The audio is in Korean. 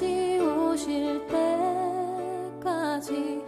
다시 오실 때까지.